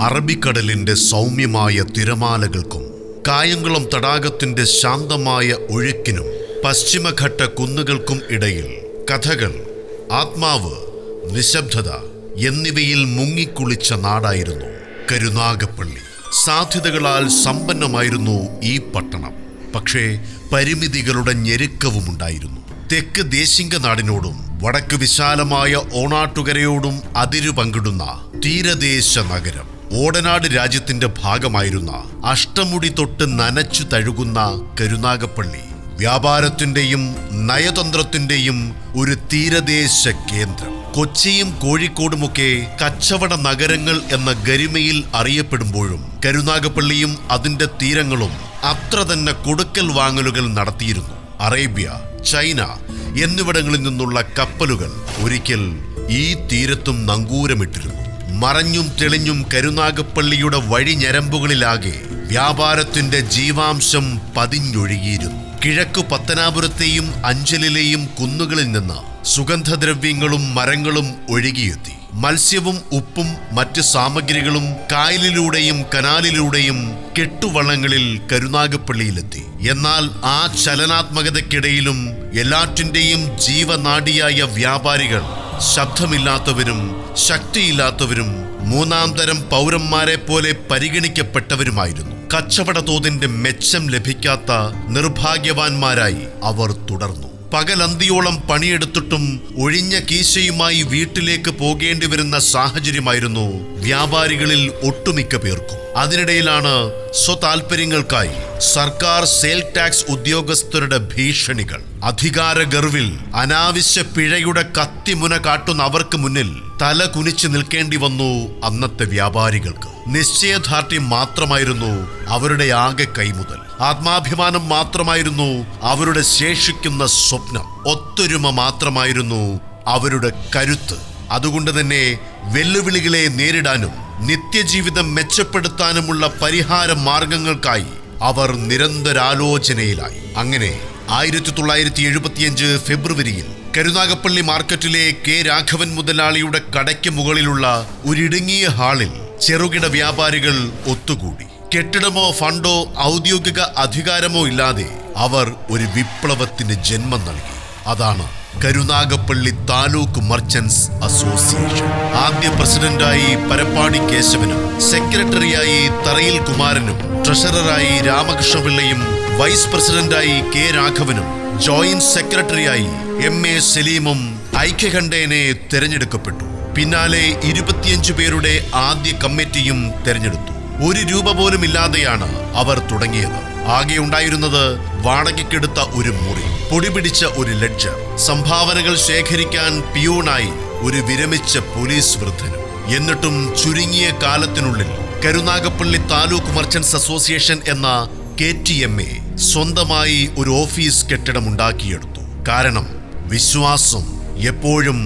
അറബിക്കടലിന്റെ സൗമ്യമായ തിരമാലകൾക്കും കായംകുളം തടാകത്തിന്റെ ശാന്തമായ ഒഴുക്കിനും പശ്ചിമഘട്ട കുന്നുകൾക്കും ഇടയിൽ കഥകൾ ആത്മാവ് നിശബ്ദത എന്നിവയിൽ മുങ്ങിക്കുളിച്ച നാടായിരുന്നു കരുനാഗപ്പള്ളി. സാധ്യതകളാൽ സമ്പന്നമായിരുന്നു ഈ പട്ടണം. പക്ഷേ പരിമിതികളുടെ ഞെരുക്കവുമുണ്ടായിരുന്നു. തെക്ക് ദേശിംഗ നാടിനോടും വടക്ക് വിശാലമായ ഓണാട്ടുകരയോടും അതിരു പങ്കിടുന്ന തീരദേശ നഗരം. ഓടനാട് രാജ്യത്തിന്റെ ഭാഗമായിരുന്ന അഷ്ടമുടി തൊട്ട് നനച്ചു തഴുകുന്ന കരുനാഗപ്പള്ളി. വ്യാപാരത്തിന്റെയും നയതന്ത്രത്തിന്റെയും ഒരു തീരദേശ കേന്ദ്രം. കൊച്ചിയും കോഴിക്കോടുമൊക്കെ കച്ചവട നഗരങ്ങൾ എന്ന ഗരിമയിൽ അറിയപ്പെടുമ്പോഴും കരുനാഗപ്പള്ളിയും അതിന്റെ തീരങ്ങളും അത്ര തന്നെ കൊടുക്കൽ വാങ്ങലുകൾ നടത്തിയിരുന്നു. അറേബ്യ ചൈന എന്നിവിടങ്ങളിൽ നിന്നുള്ള കപ്പലുകൾ ഒരിക്കൽ ഈ തീരത്തും നങ്കൂരമിട്ടിരുന്നു. മറഞ്ഞും തെളിഞ്ഞും കരുനാഗപ്പള്ളിയുടെ വഴിഞരമ്പുകളിലാകെ വ്യാപാരത്തിന്റെ ജീവാംശം പതിഞ്ഞൊഴുകിയിരുന്നു. കിഴക്കു പത്തനാപുരത്തെയും അഞ്ചലിലെയും കുന്നുകളിൽ നിന്ന് സുഗന്ധദ്രവ്യങ്ങളും മരങ്ങളും ഒഴുകിയെത്തി. മത്സ്യവും ഉപ്പും മറ്റ് സാമഗ്രികളും കായലിലൂടെയും കനാലിലൂടെയും കെട്ടുവള്ളങ്ങളിൽ കരുനാഗപ്പള്ളിയിലെത്തി. എന്നാൽ ആ ചലനാത്മകതയ്ക്കിടയിലും എല്ലാറ്റിന്റെയും ജീവനാഡിയായ വ്യാപാരികൾ ശബ്ദമില്ലാത്തവരും ശക്തിയില്ലാത്തവരും മൂന്നാം തരം പൗരന്മാരെ പോലെ പരിഗണിക്കപ്പെട്ടവരുമായിരുന്നു. കച്ചവട തോതിന്റെ മെച്ചം ലഭിക്കാത്ത നിർഭാഗ്യവാന്മാരായി അവർ തുടർന്നു. പകലന്തിയോളം പണിയെടുത്തിട്ടും ഒഴിഞ്ഞ കീശയുമായി വീട്ടിലേക്ക് പോകേണ്ടി വരുന്ന സാഹചര്യമായിരുന്നു വ്യാപാരികളിൽ ഒട്ടുമിക്ക പേർക്കും. അതിനിടയിലാണ് സ്വതാൽപര്യങ്ങൾക്കായി സർക്കാർ സെയിൽ ടാക്സ് ഉദ്യോഗസ്ഥരുടെ ഭീഷണികൾ. അധികാര ഗർവിൽ അനാവശ്യ പിഴയുടെ കത്തിമുന കാട്ടുന്ന അവർക്ക് മുന്നിൽ തല കുനിച്ചു നിൽക്കേണ്ടി വന്നു അന്നത്തെ വ്യാപാരികൾക്ക്. നിശ്ചയദാർഢ്യം മാത്രമായിരുന്നു അവരുടെ ആകെ കൈമുതൽ. ആത്മാഭിമാനം മാത്രമായിരുന്നു അവരുടെ ശേഷിക്കുന്ന സ്വപ്നം. ഒത്തൊരുമ മാത്രമായിരുന്നു അവരുടെ കരുത്ത്. അതുകൊണ്ട് തന്നെ വെല്ലുവിളികളെ നേരിടാനും നിത്യജീവിതം മെച്ചപ്പെടുത്താനുമുള്ള പരിഹാര മാർഗങ്ങൾക്കായി അവർ നിരന്തരാലോചനയിലായി. അങ്ങനെ ആയിരത്തി തൊള്ളായിരത്തി എഴുപത്തിയഞ്ച് ഫെബ്രുവരിയിൽ കരുനാഗപ്പള്ളി മാർക്കറ്റിലെ കെ രാഘവൻ മുതലാളിയുടെ കടയ്ക്ക് മുകളിലുള്ള ഒരിടുങ്ങിയ ഹാളിൽ ചെറുകിട വ്യാപാരികൾ ഒത്തുകൂടി. കെട്ടിടമോ ഫണ്ടോ ഔദ്യോഗിക അധികാരമോ ഇല്ലാതെ അവർ ഒരു വിപ്ലവത്തിന് ജന്മം നൽകി. അതാണ് കരുനാഗപ്പള്ളി താലൂക്ക് മർച്ചൻസ് അസോസിയേഷൻ. ആദ്യ പ്രസിഡന്റായി പരപ്പാടി കേശവനും സെക്രട്ടറിയായി തറയിൽ കുമാരനും ട്രഷററായി രാമകൃഷ്ണപിള്ളയും വൈസ് പ്രസിഡന്റായി കെ രാഘവനും ജോയിന്റ് സെക്രട്ടറിയായി എം എ സലീമും ഐക്യകണ്ഠേനെ തെരഞ്ഞെടുക്കപ്പെട്ടു. പിന്നാലെ ഇരുപത്തിയഞ്ചു പേരുടെ ആദ്യ കമ്മിറ്റിയും തെരഞ്ഞെടുത്തു. ഒരു രൂപ പോലും ഇല്ലാതെയാണ് അവർ തുടങ്ങിയത്. ആകെ ഉണ്ടായിരുന്നത് വാടകയ്ക്കെടുത്ത ഒരു മുറി പൊടിപിടിച്ച ഒരു ലഡ്ജർ സംഭാവനകൾ ശേഖരിക്കാൻ പിയൂണായി ഒരു വിരമിച്ച പോലീസ് വൃദ്ധനും. എന്നിട്ടും ചുരുങ്ങിയ കാലത്തിനുള്ളിൽ കരുനാഗപ്പള്ളി താലൂക്ക് മർച്ചൻസ് അസോസിയേഷൻ എന്ന കെ ടി എം എ സ്വന്തമായി ഒരു ഓഫീസ് കെട്ടിടം ഉണ്ടാക്കിയെടുത്തു. കാരണം വിശ്വാസം എപ്പോഴും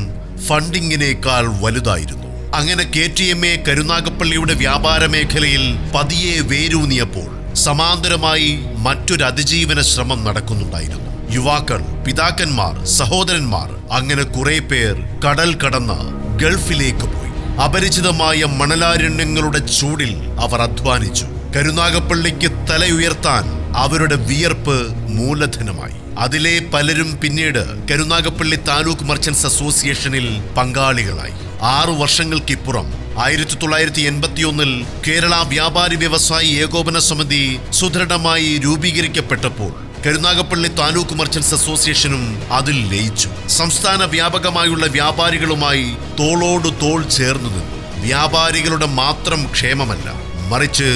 ഫണ്ടിങ്ങിനേക്കാൾ വലുതായിരുന്നു. അങ്ങനെ കെ ടി എം എ കരുനാഗപ്പള്ളിയുടെ വ്യാപാര മേഖലയിൽ പതിയെ വേരൂന്നിയപ്പോൾ സമാന്തരമായി മറ്റൊരു അതിജീവന ശ്രമം നടക്കുന്നുണ്ടായിരുന്നു. യുവാക്കൾ പിതാക്കന്മാർ സഹോദരന്മാർ അങ്ങനെ കുറെ പേർ കടൽ കടന്ന് ഗൾഫിലേക്ക് പോയി. അപരിചിതമായ മണലാരണ്യങ്ങളുടെ ചൂടിൽ അവർ അധ്വാനിച്ചു. കരുനാഗപ്പള്ളിക്ക് തലയുയർത്താൻ അവരുടെ വിയർപ്പ് മൂലധനമായി. അതിലെ പലരും പിന്നീട് കരുനാഗപ്പള്ളി താലൂക്ക് മർച്ചൻസ് അസോസിയേഷനിൽ പങ്കാളികളായി. ആറു വർഷങ്ങൾക്കിപ്പുറം ആയിരത്തി തൊള്ളായിരത്തി എൺപത്തിയൊന്നിൽ കേരള വ്യാപാരി വ്യവസായി ഏകോപന സമിതി സുദൃഢമായി രൂപീകരിക്കപ്പെട്ടപ്പോൾ കരുനാഗപ്പള്ളി താലൂക്ക് മർച്ചൻസ് അസോസിയേഷനും അതിൽ ലയിച്ചു. സംസ്ഥാന വ്യാപകമായുള്ള വ്യാപാരികളുമായി തോളോട് തോൾ ചേർന്നു നിന്നു വ്യാപാരികളുടെ മാത്രം ക്ഷേമമല്ല മറിച്ച്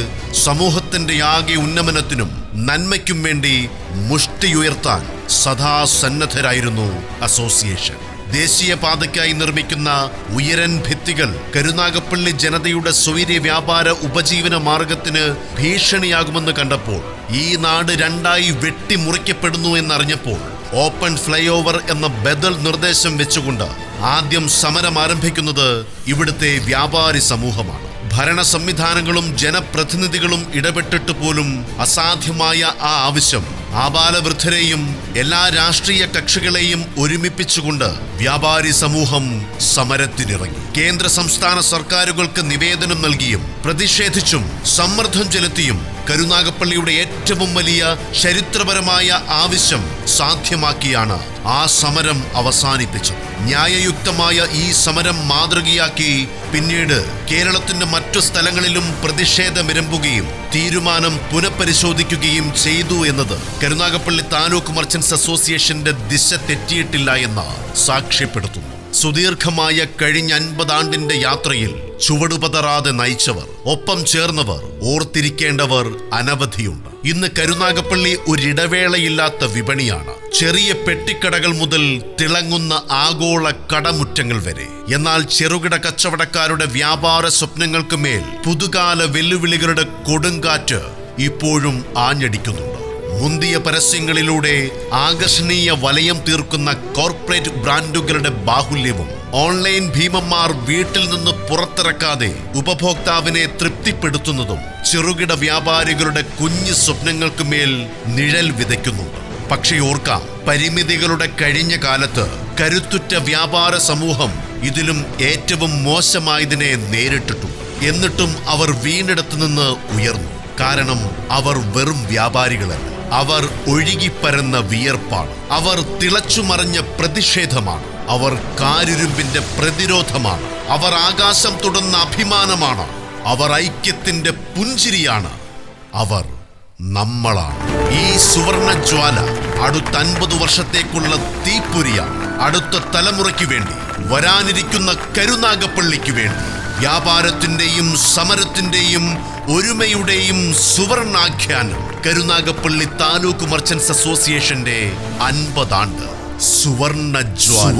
സമൂഹത്തിന്റെ ആകെ ഉന്നമനത്തിനും നന്മയ്ക്കും വേണ്ടി മുഷ്ടിയുയർത്താൻ സദാ സന്നദ്ധരായിരുന്നു അസോസിയേഷൻ ദേശീയപാതയ്ക്കായി നിർമ്മിക്കുന്ന ഉയരൻ ഭിത്തികൾ കരുനാഗപ്പള്ളി ജനതയുടെ സ്വൈര്യ വ്യാപാര ഉപജീവന മാർഗത്തിന് ഭീഷണിയാകുമെന്ന് കണ്ടപ്പോൾ ഈ നാട് രണ്ടായി വെട്ടിമുറിക്കപ്പെടുന്നു എന്നറിഞ്ഞപ്പോൾ ഓപ്പൺ ഫ്ലൈ ഓവർ എന്ന ബദൽ നിർദ്ദേശം വെച്ചുകൊണ്ട് ആദ്യം സമരം ആരംഭിക്കുന്നത് ഇവിടുത്തെ വ്യാപാരി സമൂഹമാണ്. ഭരണ സംവിധാനങ്ങളും ജനപ്രതിനിധികളും ഇടപെട്ടിട്ട് പോലും അസാധ്യമായ ആ ആവശ്യം ആബാലവൃദ്ധരെയും എല്ലാ രാഷ്ട്രീയ കക്ഷികളെയും ഒരുമിപ്പിച്ചുകൊണ്ട് വ്യാപാരി സമൂഹം സമരത്തിനിറങ്ങി. കേന്ദ്ര സംസ്ഥാന സർക്കാരുകൾക്ക് നിവേദനം നൽകിയും പ്രതിഷേധിച്ചും സമ്മർദ്ദം ചെലുത്തിയും കരുനാഗപ്പള്ളിയുടെ ഏറ്റവും വലിയ ചരിത്രപരമായ ആവശ്യം സാധ്യമാക്കിയാണ് ആ സമരം അവസാനിപ്പിച്ചത് ന്യായയുക്തമായ ഈ സമരം മാതൃകയാക്കി പിന്നീട് കേരളത്തിന്റെ മറ്റു സ്ഥലങ്ങളിലും പ്രതിഷേധമിരമ്പുകയും തീരുമാനം പുനഃപരിശോധിക്കുകയും ചെയ്തു എന്നത് കരുനാഗപ്പള്ളി താലൂക്ക് മർച്ചൻസ് അസോസിയേഷന്റെ ദിശ തെറ്റിയിട്ടില്ല എന്ന് സാക്ഷ്യപ്പെടുത്തുന്നു. സുദീർഘമായ കഴിഞ്ഞ അൻപതാണ്ടിന്റെ യാത്രയിൽ ചുവടുപതറാതെ നയിച്ചവർ ഒപ്പം ചേർന്നവർ ഓർത്തിരിക്കേണ്ടവർ അനവധിയുണ്ട്. ഇന്ന് കരുനാഗപ്പള്ളി ഒരിടവേളയില്ലാത്ത വിപണിയാണ്. ചെറിയ പെട്ടിക്കടകൾ മുതൽ തിളങ്ങുന്ന ആഗോള കടമുറ്റങ്ങൾ വരെ. എന്നാൽ ചെറുകിട കച്ചവടക്കാരുടെ വ്യാപാര സ്വപ്നങ്ങൾക്ക് മേൽ പുതുകാല വെല്ലുവിളികളുടെ കൊടുങ്കാറ്റ് ഇപ്പോഴും ആഞ്ഞടിക്കുന്നുണ്ട്. മുന്തിയ പരസ്യങ്ങളിലൂടെ ആകർഷണീയ വലയം തീർക്കുന്ന കോർപ്പറേറ്റ് ബ്രാൻഡുകളുടെ ബാഹുല്യവും ഓൺലൈൻ ഭീമന്മാർ വീട്ടിൽ നിന്ന് പുറത്തിറക്കാതെ ഉപഭോക്താവിനെ തൃപ്തിപ്പെടുത്തുന്നതും ചെറുകിട വ്യാപാരികളുടെ കുഞ്ഞു സ്വപ്നങ്ങൾക്ക് മേൽ നിഴൽ വിതയ്ക്കുന്നുണ്ട് പക്ഷേ ഓർക്കാം പരിമിതികളുടെ കഴിഞ്ഞ കാലത്ത് കരുത്തുറ്റ വ്യാപാര സമൂഹം ഇതിലും ഏറ്റവും മോശമായതിനെ നേരിട്ടിട്ടുണ്ട് എന്നിട്ടും അവർ വീണ്ടെടുത്തു നിന്ന് ഉയർന്നു. കാരണം അവർ വെറും വ്യാപാരികളല്ല. അവർ ഒഴുകിപ്പരന്ന വിയർപ്പാണ്. അവർ തിളച്ചുമറിഞ്ഞ പ്രതിഷേധമാണ്. അവർ കാരുരുമ്പിന്റെ പ്രതിരോധമാണ്. അവർ ആകാശം തുടർന്ന അഭിമാനമാണ്. അവർ ഐക്യത്തിന്റെ പുഞ്ചിരിയാണ്. അവർ നമ്മളാണ്. ഈ സുവർണ ജ്വാല അടുത്ത അൻപത് വർഷത്തേക്കുള്ള തീപ്പൊരിയാണ്. അടുത്ത തലമുറയ്ക്ക് വേണ്ടി വരാനിരിക്കുന്ന കരുനാഗപ്പള്ളിക്ക് വേണ്ടി വ്യാപാരത്തിന്റെയും സമരത്തിന്റെയും ഒരുമയുടെയും സുവർണാഖ്യാനം കരുനാഗപ്പള്ളി താലൂക്ക് മർച്ചൻസ് അസോസിയേഷന്റെ അൻപതാണ്ട്. സുവർണ ജ്വാല